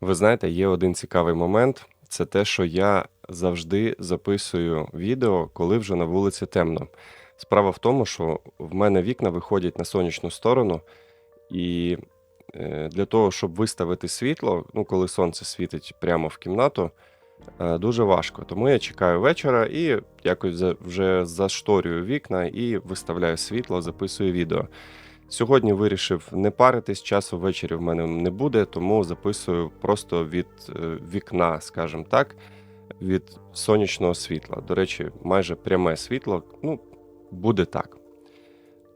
Ви знаєте, є один цікавий момент. Це те, що я завжди записую відео, коли вже на вулиці темно. Справа в тому, що в мене вікна виходять на сонячну сторону, і е, для того, щоб виставити світло, ну, коли сонце світить прямо в кімнату, е, дуже важко. Тому я чекаю вечора і якось вже зашторюю вікна і виставляю світло, записую відео. Сьогодні вирішив не паритись, часу ввечері в мене не буде, тому записую просто від е, вікна, скажімо так, від сонячного світла. До речі, майже пряме світло, ну, буде так.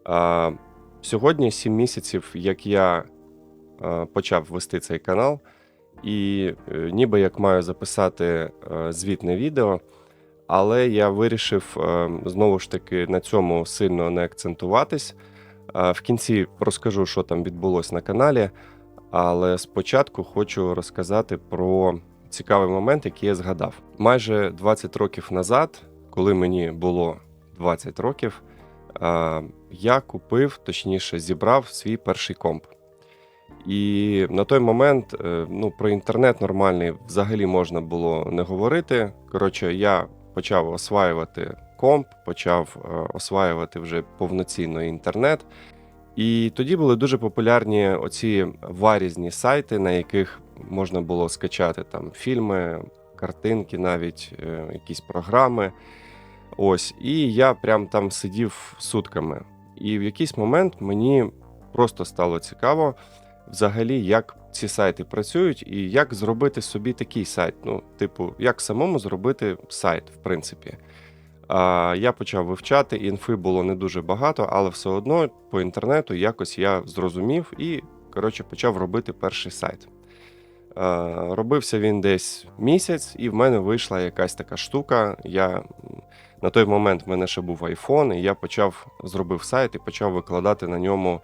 А, сьогодні 7 місяців, як я а, почав вести цей канал, і е, ніби як маю записати е, звітне відео, але я вирішив е, знову ж таки на цьому сильно не акцентуватись. В кінці розкажу, що там відбулося на каналі, але спочатку хочу розказати про цікавий момент, який я згадав. Майже 20 років назад, коли мені було 20 років, я купив, точніше, зібрав свій перший комп. І на той момент е, ну, про інтернет нормальний взагалі можна було не говорити. Коротше, я почав осваювати комп, почав е, осваювати вже повноцінно інтернет. І тоді були дуже популярні оці варізні сайти, на яких можна було скачати там фільми, картинки, навіть е, якісь програми. Ось, і я прям там сидів сутками. І в якийсь момент мені просто стало цікаво, взагалі, як ці сайти працюють, і як зробити собі такий сайт. Ну, типу, як самому зробити сайт, в принципі. Я почав вивчати, інфи було не дуже багато, але все одно по інтернету якось я зрозумів і, коротше, почав робити перший сайт. Робився він десь місяць, і в мене вийшла якась така штука. Я на той момент в мене ще був iPhone, і я почав зробив сайт і почав викладати на ньому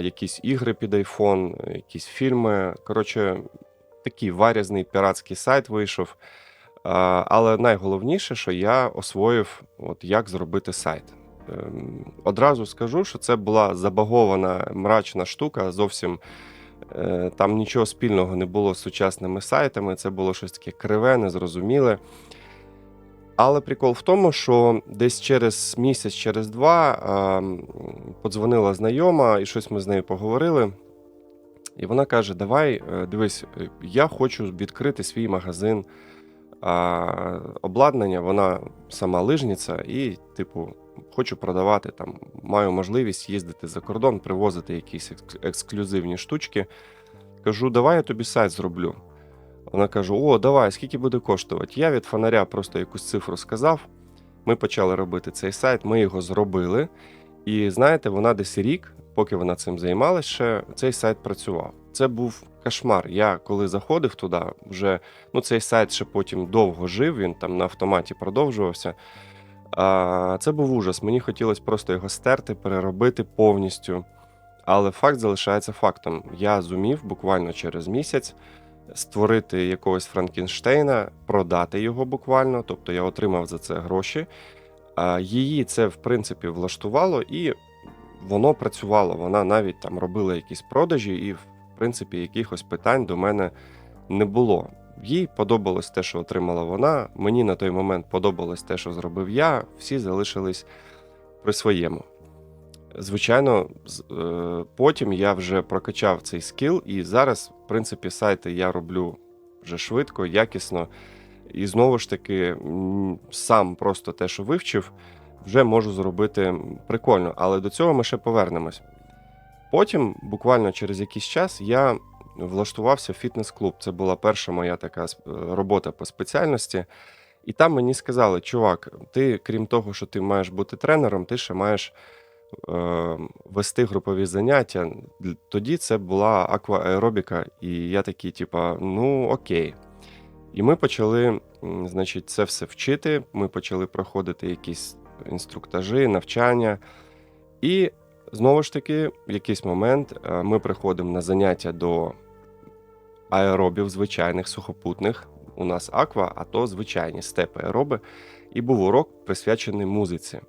якісь ігри під iPhone, якісь фільми. Коротше, такий варізний піратський сайт вийшов. Але найголовніше, що я освоїв, от як зробити сайт. Ем, Одразу скажу, що це була забагована мрачна штука. Зовсім е, там нічого спільного не було з сучасними сайтами. Це було щось таке криве, незрозуміле. Але прикол в тому, що десь через місяць, через два ем, подзвонила знайома, і щось ми з нею поговорили. І вона каже: Давай, е, дивись, е, я хочу відкрити свій магазин а, обладнання, вона сама лижниця, і, типу, хочу продавати там, маю можливість їздити за кордон, привозити якісь екс- ексклюзивні штучки. Кажу, давай я тобі сайт зроблю. Вона каже: О, давай, скільки буде коштувати? Я від фонаря просто якусь цифру сказав. Ми почали робити цей сайт, ми його зробили. І знаєте, вона десь рік, поки вона цим займалася, ще цей сайт працював. Це був кошмар. Я коли заходив туди, вже ну цей сайт ще потім довго жив, він там на автоматі продовжувався. А, це був ужас. Мені хотілося просто його стерти, переробити повністю. Але факт залишається фактом. Я зумів буквально через місяць створити якогось Франкенштейна, продати його буквально, тобто я отримав за це гроші. А її це, в принципі, влаштувало, і воно працювало. Вона навіть там робила якісь продажі, і, принципі, якихось питань до мене не було. Їй подобалось те, що отримала вона. Мені на той момент подобалось те, що зробив я. Всі залишились при своєму. Звичайно, е, потім я вже прокачав цей скіл, і зараз, в принципі, сайти я роблю вже швидко, якісно. І знову ж таки, сам просто те, що вивчив, вже можу зробити прикольно. Але до цього ми ще повернемось. Потім, буквально через якийсь час, я влаштувався в фітнес-клуб. Це була перша моя така робота по спеціальності. І там мені сказали: чувак, ти, крім того, що ти маєш бути тренером, ти ще маєш е, вести групові заняття. Тоді це була аквааеробіка, і я такий, типа, ну окей. І ми почали, значить, це все вчити. Ми почали проходити якісь інструктажі, навчання. І знову ж таки, в якийсь момент е, ми приходимо на заняття до аеробів звичайних сухопутних. У нас аква, а то звичайні степи аероби. І був урок присвячений музиці.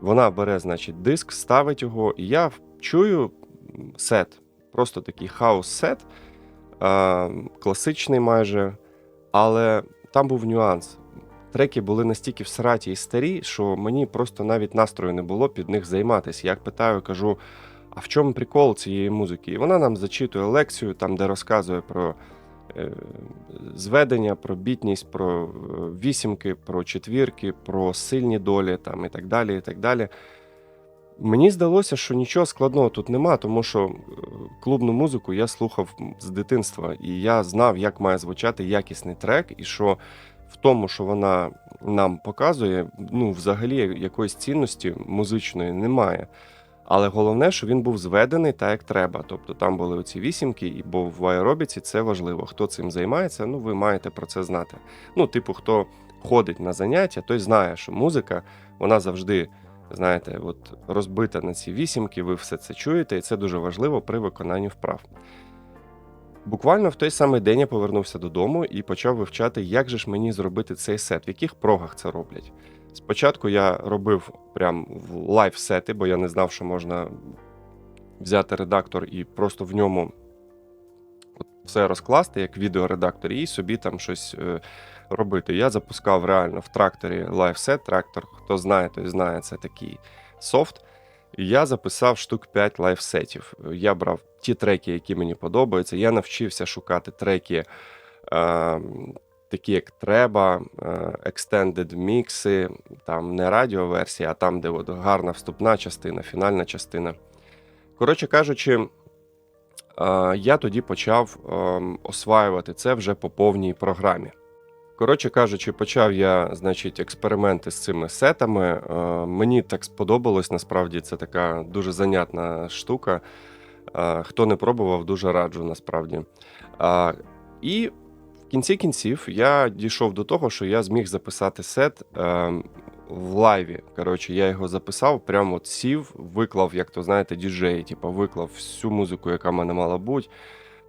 Вона бере, значить, диск, ставить його, і я чую сет, просто такий хаос-сет. класичний майже, але там був нюанс. Треки були настільки всраті і старі, що мені просто навіть настрою не було під них займатися. Я питаю, кажу: а в чому прикол цієї музики? І вона нам зачитує лекцію, там, де розказує про е, зведення, про бітність, про е, вісімки, про четвірки, про сильні долі там, і так далі. і так далі. Мені здалося, що нічого складного тут нема, тому що е, клубну музику я слухав з дитинства, і я знав, як має звучати якісний трек, і що в тому, що вона нам показує, ну, взагалі якоїсь цінності музичної немає. Але головне, що він був зведений так, як треба. Тобто там були оці вісімки, і бо в аеробіці це важливо. Хто цим займається, ну ви маєте про це знати. Ну, типу, хто ходить на заняття, той знає, що музика вона завжди, знаєте, от розбита на ці вісімки, ви все це чуєте, і це дуже важливо при виконанні вправ. Буквально в той самий день я повернувся додому і почав вивчати, як же ж мені зробити цей сет, в яких прогах це роблять. Спочатку я робив прям в лайв-сети, бо я не знав, що можна взяти редактор і просто в ньому все розкласти, як відеоредактор, і собі там щось е, робити. Я запускав реально в тракторі лайв-сет. Трактор, хто знає, той знає, це такий софт. Я записав штук 5 лайфсетів. Я брав ті треки, які мені подобаються. Я навчився шукати треки, е, такі як треба, е, extended мікси, там не радіоверсія, а там, де от гарна вступна частина, фінальна частина. Коротше кажучи, е, я тоді почав е, осваювати це вже по повній програмі. Коротше кажучи, почав я, значить, експерименти з цими сетами. Е, Мені так сподобалось, насправді це така дуже занятна штука. Е, Хто не пробував, дуже раджу насправді. Е, І в кінці кінців я дійшов до того, що я зміг записати сет в лайві. Коротше, я його записав, прямо от сів, виклав, як то знаєте, діджей, типу, виклав всю музику, яка в мене мала бути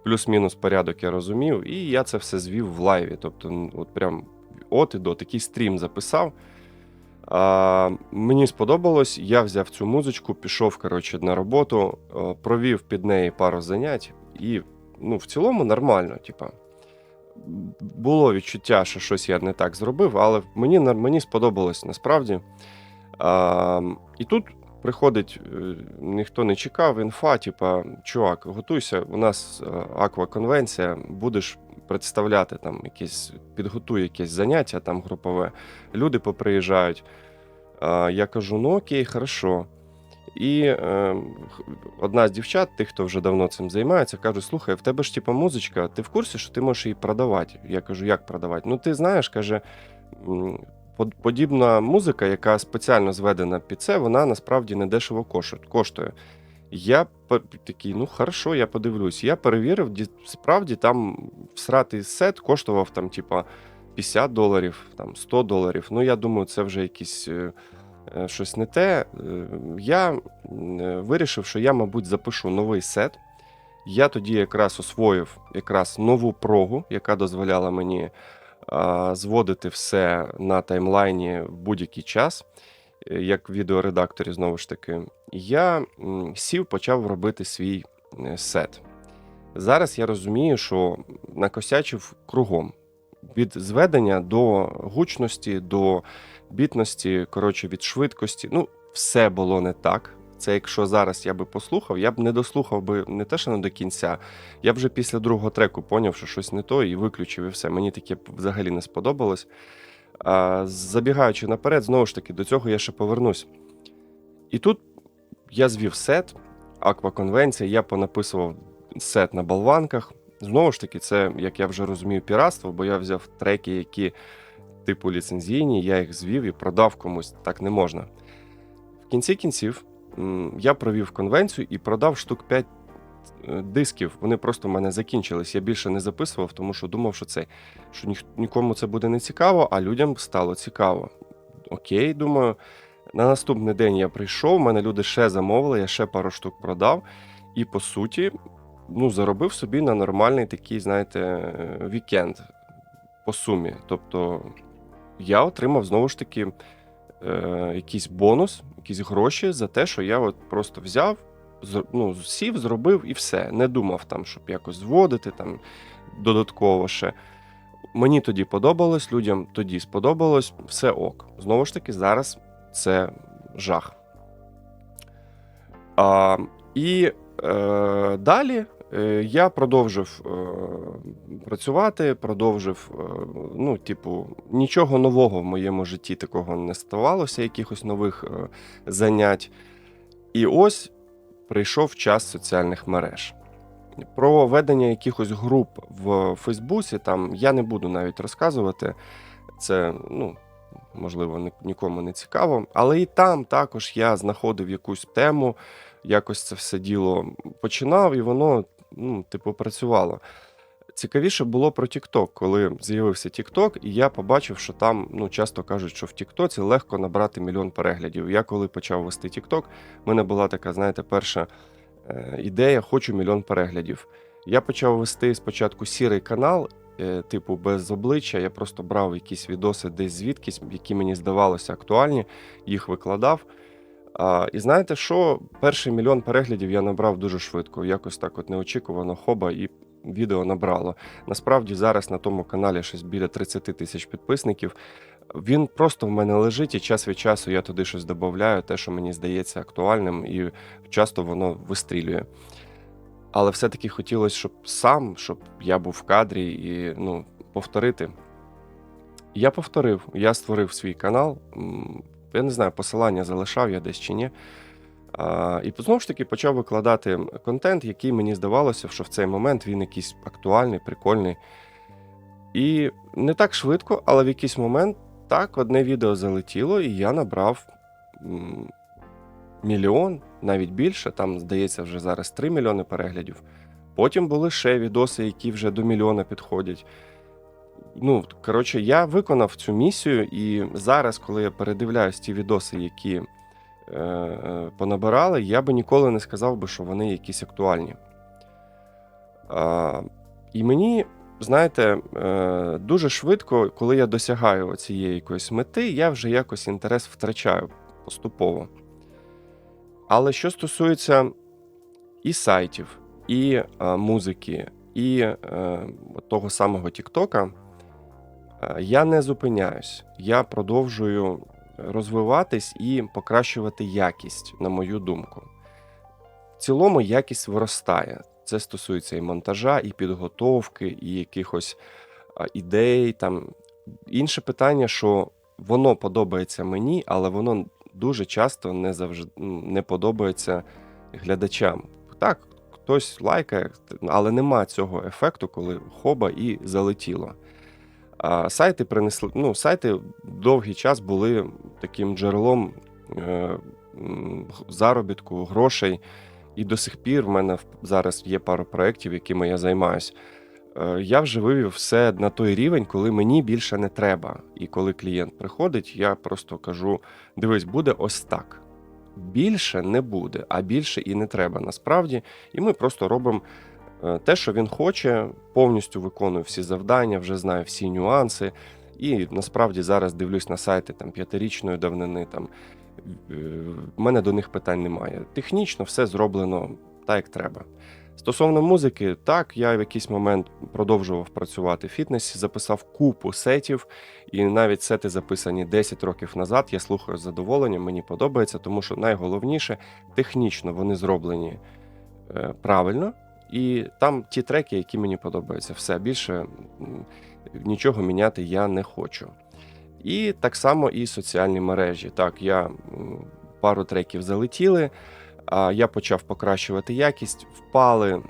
плюс-мінус порядок я розумів, і я це все звів в лайві. Тобто, от прям от і до такий стрім записав. А, мені сподобалось, я взяв цю музичку, пішов коротше, на роботу, е, провів під неї пару занять, і ну, в цілому нормально. Типа. Було відчуття, що щось я не так зробив, але мені, мені сподобалось насправді. А, і тут приходить, е, ніхто не чекав, інфа, типа, чувак, готуйся, у нас е, акваконвенція, будеш представляти там якісь, підготуй якесь заняття там групове. Люди поприїжджають. Я кажу, ну окей, хорошо. І е, одна з дівчат, тих, хто вже давно цим займається, каже: слухай, в тебе ж типа музичка, ти в курсі, що ти можеш її продавати? Я кажу, як продавати? Ну, ти знаєш, каже, подібна музика, яка спеціально зведена під це, вона насправді не дешево коштує. Я такий, ну хорошо, я подивлюсь. Я перевірив, справді там всратий сет коштував там, типа, 50 доларів, там 100 доларів. Ну, я думаю, це вже якісь. е, е, Щось не те. Е, Я вирішив, що я, мабуть, запишу новий сет. Я тоді якраз освоїв якраз нову прогу, яка дозволяла мені зводити все на таймлайні в будь-який час, е, як відеоредакторі, знову ж таки. Я сів, почав робити свій е, сет. Зараз я розумію, що накосячив кругом. Від зведення до гучності, до бітності, коротше, від швидкості. Ну, все було не так. Це якщо зараз я би послухав, я б не дослухав би не те, що не до кінця. Я б вже після другого треку поняв, що щось не то, і виключив, і все. Мені таке взагалі не сподобалось. А, забігаючи наперед, знову ж таки, до цього я ще повернусь. І тут я звів сет, акваконвенція, я понаписував сет на болванках. Знову ж таки, це, як я вже розумію, піратство, бо я взяв треки, які типу ліцензійні, я їх звів і продав комусь. Так не можна. В кінці кінців я провів конвенцію і продав штук 5 дисків. Вони просто в мене закінчились. Я більше не записував, тому що думав, що це що ніх, нікому це буде не цікаво, а людям стало цікаво. Окей, думаю. На наступний день я прийшов, мене люди ще замовили, я ще пару штук продав. І по суті, ну, заробив собі на нормальний такий, знаєте, е, вікенд по сумі. Тобто я отримав знову ж таки е, якийсь бонус, якісь гроші за те, що я от просто взяв, ну, сів, зробив і все. Не думав там, щоб якось зводити там додатково ще. Мені тоді подобалось, людям тоді сподобалось, все ок. Знову ж таки, зараз це жах. А, і е, далі я продовжив е, працювати, продовжив, е, ну, типу, нічого нового в моєму житті такого не ставалося, якихось нових е, занять. І ось прийшов час соціальних мереж. Про ведення якихось груп в Фейсбуці там я не буду навіть розказувати. Це, ну, можливо, нікому не цікаво. Але і там також я знаходив якусь тему, якось це все діло починав, і воно, ну, типу, працювало. Цікавіше було про TikTok, коли з'явився TikTok, і я побачив, що там ну, часто кажуть, що в TikTok легко набрати мільйон переглядів. Я коли почав вести TikTok, в мене була така, знаєте, перша е, ідея: хочу мільйон переглядів. Я почав вести спочатку сірий канал, е, типу без обличчя. Я просто брав якісь відоси десь звідкись, які мені здавалося актуальні, їх викладав. А, і знаєте що? Перший мільйон переглядів я набрав дуже швидко. Якось так от неочікувано хоба і відео набрало. Насправді зараз на тому каналі щось біля 30 тисяч підписників. Він просто в мене лежить, і час від часу я туди щось додаю, те, що мені здається актуальним, і часто воно вистрілює. Але все-таки хотілося, щоб сам, щоб я був в кадрі і ну, повторити. Я повторив, я створив свій канал. Я не знаю, посилання залишав я десь чи ні. А, і знову ж таки почав викладати контент, який мені здавалося, що в цей момент він якийсь актуальний, прикольний. І не так швидко, але в якийсь момент так, одне відео залетіло, і я набрав мільйон, навіть більше. Там, здається, вже зараз 3 мільйони переглядів. Потім були ще відоси, які вже до мільйона підходять. Ну, коротше, я виконав цю місію, і зараз, коли я передивляюсь ті відоси, які е, е, понабирали, я би ніколи не сказав би, що вони якісь актуальні. А, і мені, знаєте, е, дуже швидко, коли я досягаю цієї якоїсь мети, я вже якось інтерес втрачаю поступово. Але що стосується і сайтів, і е, музики, і е, того самого Тіктока, е, я не зупиняюсь. Я продовжую розвиватись і покращувати якість, на мою думку. В цілому якість виростає. Це стосується і монтажа, і підготовки, і якихось ідей. Там. Інше питання, що воно подобається мені, але воно дуже часто не завжди не подобається глядачам. Так, хтось лайкає, але нема цього ефекту, коли хоба і залетіло. А сайти принесли. Ну, сайти довгий час були таким джерелом е, заробітку, грошей. І до сих пір в мене зараз є пара проєктів, якими я займаюся. Я вже вивів все на той рівень, коли мені більше не треба. І коли клієнт приходить, я просто кажу: дивись, буде ось так. Більше не буде, а більше і не треба насправді. І ми просто робимо е, те, що він хоче, повністю виконую всі завдання, вже знаю всі нюанси. І насправді зараз дивлюсь на сайти там п'ятирічної давнини. Там е, в мене до них питань немає. Технічно все зроблено так, як треба. Стосовно музики, так, я в якийсь момент продовжував працювати в фітнесі, записав купу сетів, і навіть сети записані 10 років назад. Я слухаю з задоволенням, мені подобається, тому що найголовніше технічно вони зроблені е, правильно, і там ті треки, які мені подобаються. Все більше нічого міняти я не хочу. І так само і соціальні мережі. Так, я пару треків залетіли. А я почав покращувати якість, впали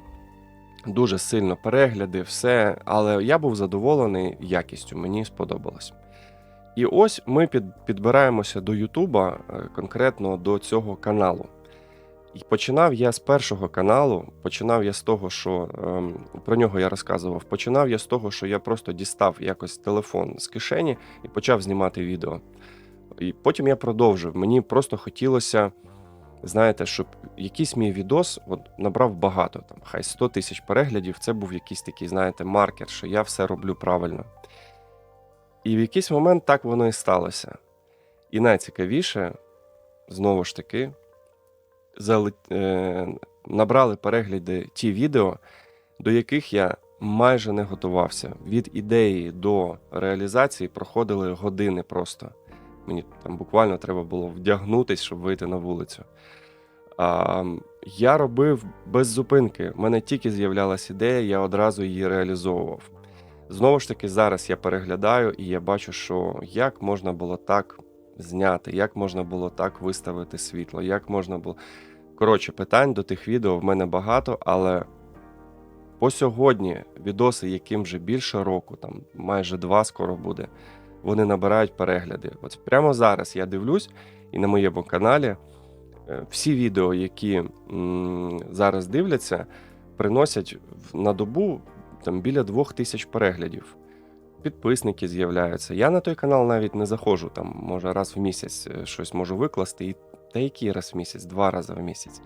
дуже сильно перегляди, все. Але я був задоволений якістю, мені сподобалось. І ось ми підбираємося до Ютуба, е, конкретно до цього каналу. І починав я з першого каналу, починав я з того, що ем, про нього я розказував. Починав я з того, що я просто дістав якось телефон з кишені і почав знімати відео. І потім я продовжив. Мені просто хотілося знаєте, щоб якийсь мій відос от, набрав багато, там, хай 100 тисяч переглядів, це був якийсь такий, знаєте, маркер, що я все роблю правильно. І в якийсь момент так воно і сталося. І найцікавіше, знову ж таки. Набрали перегляди ті відео, до яких я майже не готувався. Від ідеї до реалізації проходили години просто. Мені там буквально треба було вдягнутись, щоб вийти на вулицю. А, я робив без зупинки. У мене тільки з'являлася ідея, я одразу її реалізовував. Знову ж таки, зараз я переглядаю і я бачу, що як можна було так зняти, як можна було так виставити світло, як можна було. Коротше, питань до тих відео в мене багато, але по сьогодні відоси, яким вже більше року, там майже два скоро буде, вони набирають перегляди. От прямо зараз я дивлюсь, і на моєму каналі е, всі відео, які м, зараз дивляться, приносять на добу там біля двох тисяч переглядів. Підписники з'являються. Я на той канал навіть не заходжу, там, може, раз в місяць е, щось можу викласти, і та який раз в місяць, два рази в місяць.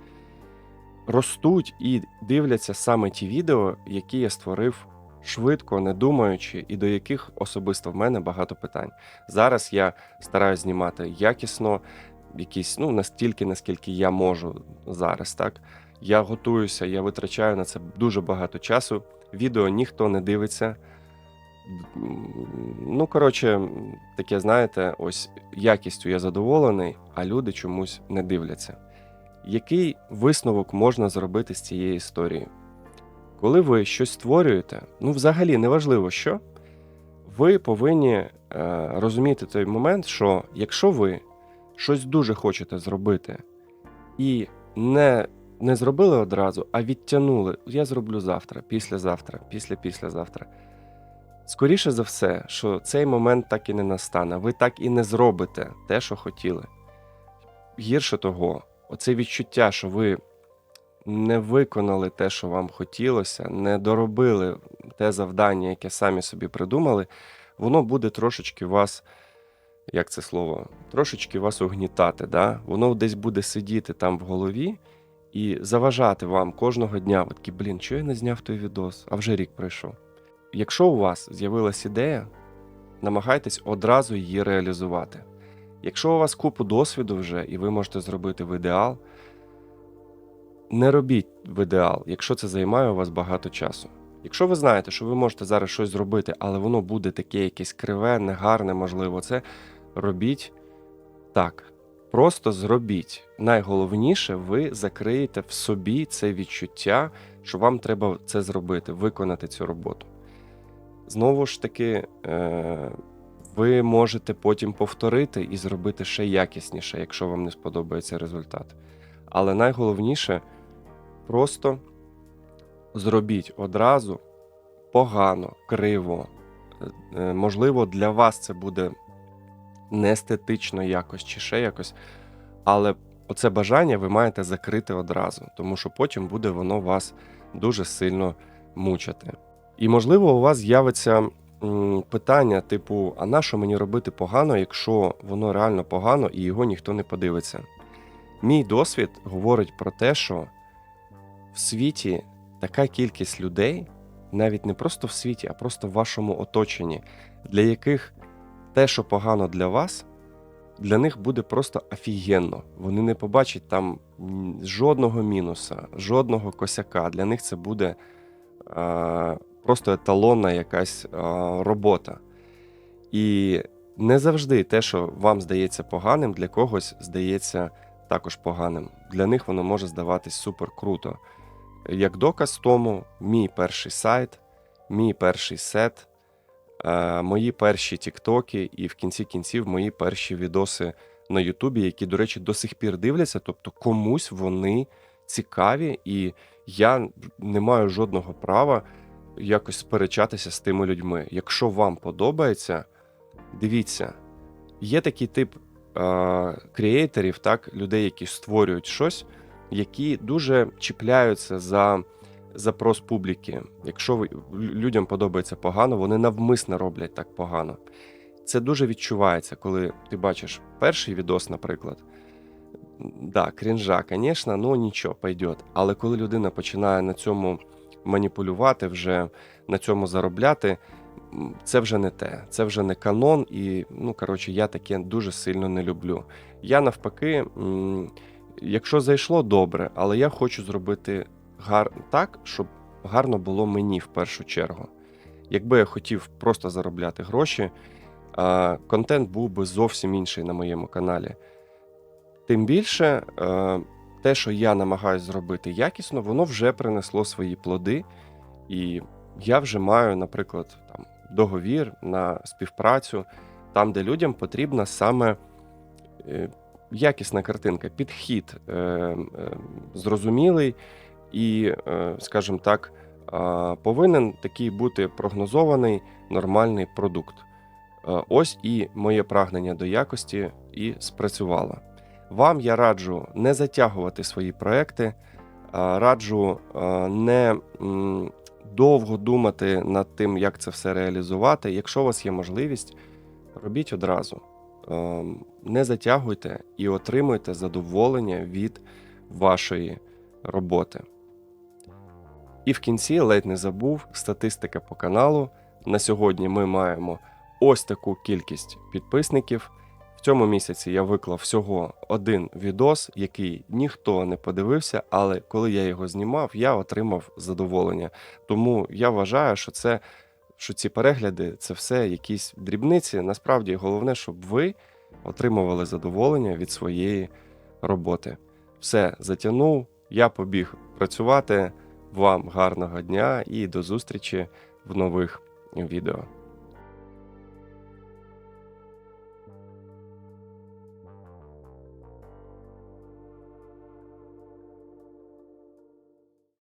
Ростуть і дивляться саме ті відео, які я створив швидко, не думаючи, і до яких особисто в мене багато питань. Зараз я стараюсь знімати якісно, якісь, ну, настільки, наскільки я можу зараз, так. Я готуюся, я витрачаю на це дуже багато часу. Відео ніхто не дивиться. Ну, коротше, таке, знаєте, ось якістю я задоволений, а люди чомусь не дивляться. Який висновок можна зробити з цієї історії? Коли ви щось створюєте, ну, взагалі неважливо що, ви повинні е, розуміти той момент, що якщо ви щось дуже хочете зробити і не, не зробили одразу, а відтягнули, я зроблю завтра, післязавтра, після післязавтра. Скоріше за все, що цей момент так і не настане. Ви так і не зробите те, що хотіли. Гірше того, оце відчуття, що ви не виконали те, що вам хотілося, не доробили те завдання, яке самі собі придумали, воно буде трошечки вас, як це слово, трошечки вас угнітати. Да? Воно десь буде сидіти там в голові і заважати вам кожного дня. Такі, блін, чого я не зняв той відос, а вже рік пройшов. Якщо у вас з'явилась ідея, намагайтесь одразу її реалізувати. Якщо у вас купу досвіду вже і ви можете зробити в ідеал, не робіть в ідеал, якщо це займає у вас багато часу. Якщо ви знаєте, що ви можете зараз щось зробити, але воно буде таке якесь криве, негарне, можливо, це робіть так. Просто зробіть. Найголовніше, ви закриєте в собі це відчуття, що вам треба це зробити, виконати цю роботу. Знову ж таки, е, ви можете потім повторити і зробити ще якісніше, якщо вам не сподобається результат. Але найголовніше просто зробіть одразу погано, криво. Е, Можливо, для вас це буде не естетично якось чи ще якось, але оце бажання ви маєте закрити одразу, тому що потім буде воно вас дуже сильно мучити. І, можливо, у вас з'явиться питання, типу: а на що мені робити погано, якщо воно реально погано і його ніхто не подивиться? Мій досвід говорить про те, що в світі така кількість людей, навіть не просто в світі, а просто в вашому оточенні, для яких те, що погано для вас, для них буде просто офігенно. Вони не побачать там жодного мінуса, жодного косяка. Для них це буде просто еталонна якась е, робота. І не завжди те, що вам здається поганим, для когось здається також поганим. Для них воно може здаватись супер круто. Як доказ тому, мій перший сайт, мій перший сет, е, мої перші тіктоки і в кінці кінців мої перші відоси на Ютубі, які, до речі, до сих пір дивляться. Тобто комусь вони цікаві, і я не маю жодного права якось сперечатися з тими людьми. Якщо вам подобається, дивіться, є такий тип е, креаторів, так, людей, які створюють щось, які дуже чіпляються за запрос публіки. Якщо ви, людям подобається погано, вони навмисно роблять так погано. Це дуже відчувається, коли ти бачиш перший відос, наприклад. Да, крінжа, звісно, ну нічого, пойдет. Але коли людина починає на цьому маніпулювати, вже на цьому заробляти, це вже не те, це вже не канон, і ну коротше, я таке дуже сильно не люблю. Я навпаки якщо зайшло, добре, але я хочу зробити гар... так, щоб гарно було мені в першу чергу. Якби я хотів просто заробляти гроші, контент був би зовсім інший на моєму каналі. Тим більше, е, те, що я намагаюся зробити якісно, воно вже принесло свої плоди, і я вже маю, наприклад, там, договір на співпрацю, там, де людям потрібна саме е, якісна картинка, підхід е, е, зрозумілий і, е, скажімо так, е, повинен такий бути прогнозований нормальний продукт. Е, Ось і моє прагнення до якості і спрацювало. Вам я раджу не затягувати свої проекти, раджу не довго думати над тим, як це все реалізувати. Якщо у вас є можливість, робіть одразу. Не затягуйте і отримуйте задоволення від вашої роботи. І в кінці ледь не забув статистика по каналу. На сьогодні ми маємо ось таку кількість підписників. Цьому місяці я виклав всього один відос, який ніхто не подивився, але коли я його знімав, я отримав задоволення. Тому я вважаю, що це що ці перегляди це все якісь дрібниці. Насправді головне, щоб ви отримували задоволення від своєї роботи. Все затягнув, я побіг працювати. Вам гарного дня і до зустрічі в нових відео.